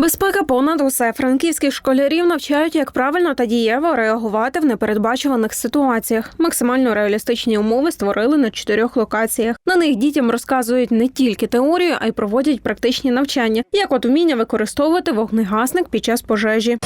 Безпека понад усе франківських школярів навчають, як правильно та дієво реагувати в непередбачуваних ситуаціях. Максимально реалістичні умови створили на чотирьох локаціях. На них дітям розказують не тільки теорію, а й проводять практичні навчання, як от вміння використовувати вогнегасник під час пожежі.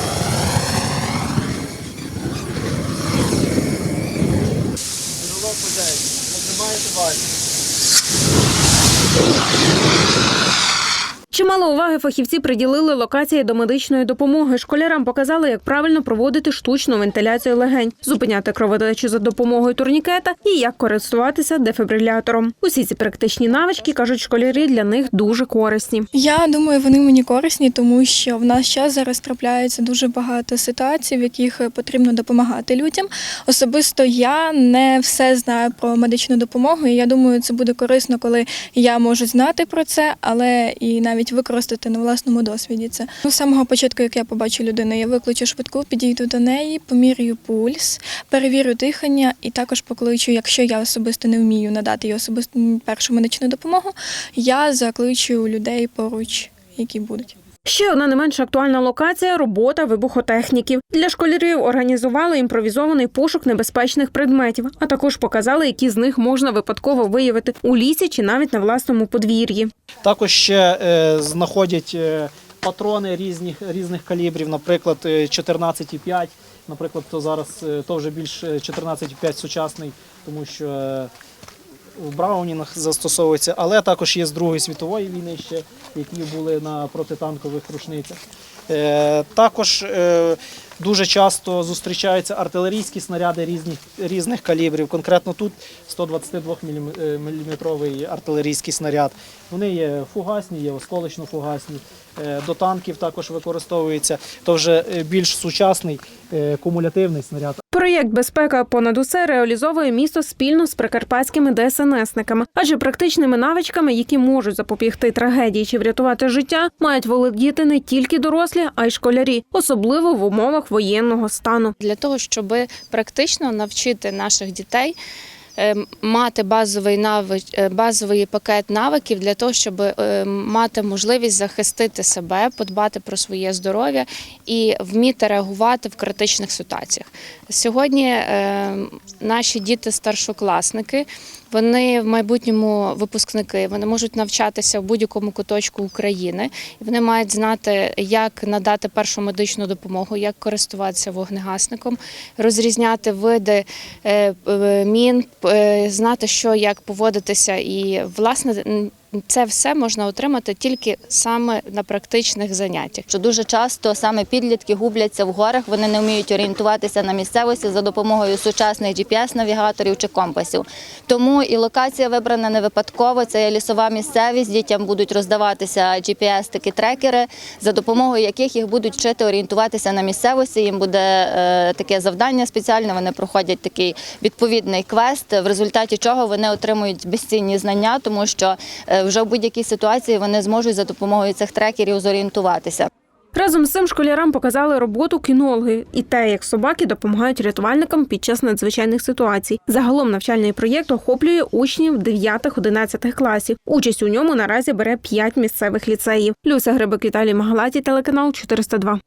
Чимало уваги фахівці приділили локації до медичної допомоги. Школярам показали, як правильно проводити штучну вентиляцію легень, зупиняти кровотечу за допомогою турнікета і як користуватися дефібрилятором. Усі ці практичні навички кажуть школярі для них дуже корисні. Я думаю, вони мені корисні, тому що в наш час зараз трапляється дуже багато ситуацій, в яких потрібно допомагати людям. Особисто я не все знаю про медичну допомогу, і я думаю, це буде корисно, коли я можу знати про це, але і навіть використати на власному досвіді це. Ну, з самого початку, як я побачу людину, я викличу швидку, підійду до неї, помірюю пульс, перевірю дихання і також покличу, якщо я особисто не вмію надати їй особисто першу медичну допомогу, я закличу людей поруч, які будуть. Ще одна не менш актуальна локація робота вибухотехніків. Для школярів організували імпровізований пошук небезпечних предметів, а також показали, які з них можна випадково виявити у лісі чи навіть на власному подвір'ї. Також ще е, знаходять е, патрони різних, різних калібрів, наприклад, е, 14,5. Наприклад, то зараз е, то вже більш е, 14,5 сучасний, тому що е, в Браунінах застосовується, але також є з Другої світової війни ще, які були на протитанкових рушницях. Е, Також е, дуже часто зустрічаються артилерійські снаряди різних, різних калібрів. Конкретно тут 122 мм артилерійський снаряд. Вони є фугасні, є осколочно-фугасні. Е, До танків також використовується. То вже е, більш сучасний е, кумулятивний снаряд. Проєкт Безпека понад усе реалізовує місто спільно з прикарпатськими ДСНСниками, адже практичними навичками, які можуть запобігти трагедії чи врятувати життя, мають володіти не тільки дорослі, а й школярі, особливо в умовах воєнного стану. для того, щоб практично навчити наших дітей. Е, Мати базовий навич, е, базовий пакет навиків для того, щоб е, мати можливість захистити себе, подбати про своє здоров'я і вміти реагувати в критичних ситуаціях. Сьогодні наші діти старшокласники, вони в майбутньому випускники, вони можуть навчатися в будь-якому куточку України, і вони мають знати, як надати першу медичну допомогу, як користуватися вогнегасником, розрізняти види е, е, мін, е, знати, що як поводитися, і власне це все можна отримати тільки саме на практичних заняттях. що дуже часто саме підлітки губляться в горах, вони не вміють орієнтуватися на місцевості за допомогою сучасних GPS-навігаторів чи компасів. Тому і локація вибрана не випадково. Це є лісова місцевість. Дітям будуть роздаватися GPS такі трекери, за допомогою яких їх будуть вчити орієнтуватися на місцевості. Їм буде е, таке завдання спеціальне. Вони проходять такий відповідний квест, в результаті чого вони отримують безцінні знання, тому що е, вже в будь-якій ситуації вони зможуть за допомогою цих трекерів зорієнтуватися. Разом з цим школярам показали роботу кінологи і те, як собаки допомагають рятувальникам під час надзвичайних ситуацій. Загалом навчальний проєкт охоплює учнів 9-11 класів. Участь у ньому наразі бере 5 місцевих ліцеїв. Люся Грибик Віталій Магалаті, телеканал 402.